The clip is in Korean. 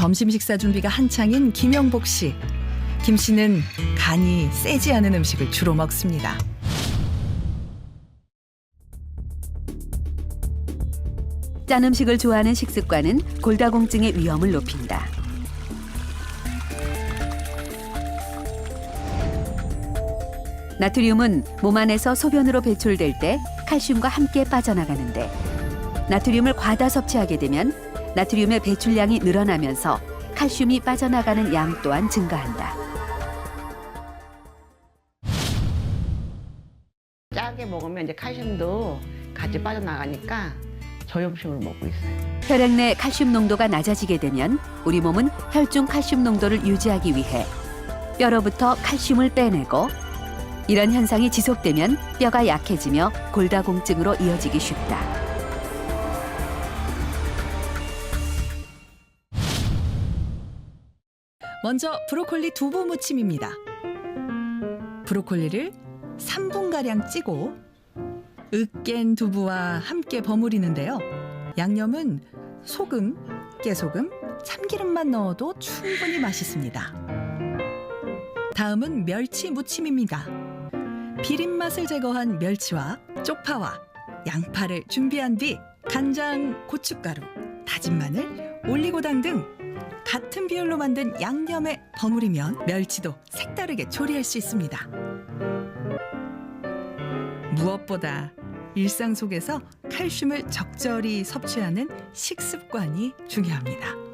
점심 식사 준비가 한창인 김영복 씨. 김 씨는 간이 세지 않은 음식을 주로 먹습니다. 짠 음식을 좋아하는 식습관은 골다공증의 위험을 높인다. 나트륨은 몸 안에서 소변으로 배출될 때 칼슘과 함께 빠져나가는데 나트륨을 과다 섭취하게 되면 나트륨의 배출량이 늘어나면서 칼슘이 빠져나가는 양 또한 증가한다. 짜게 먹으면 이제 칼슘도 같이 빠져나가니까 저염식으로 먹고 있어요. 혈액 내 칼슘 농도가 낮아지게 되면 우리 몸은 혈중 칼슘 농도를 유지하기 위해 뼈로부터 칼슘을 빼내고 이런 현상이 지속되면 뼈가 약해지며 골다공증으로 이어지기 쉽다. 먼저 브로콜리 두부 무침입니다. 브로콜리를 3분가량 찌고 으깬 두부와 함께 버무리는데요. 양념은 소금, 깨소금, 참기름만 넣어도 충분히 맛있습니다. 다음은 멸치 무침입니다. 비린 맛을 제거한 멸치와 쪽파와 양파를 준비한 뒤 간장, 고춧가루, 다진 마늘, 올리고당 등 같은 비율로 만든 양념에 버무리면 멸치도 색다르게 조리할 수 있습니다. 무엇보다 일상 속에서 칼슘을 적절히 섭취하는 식습관이 중요합니다.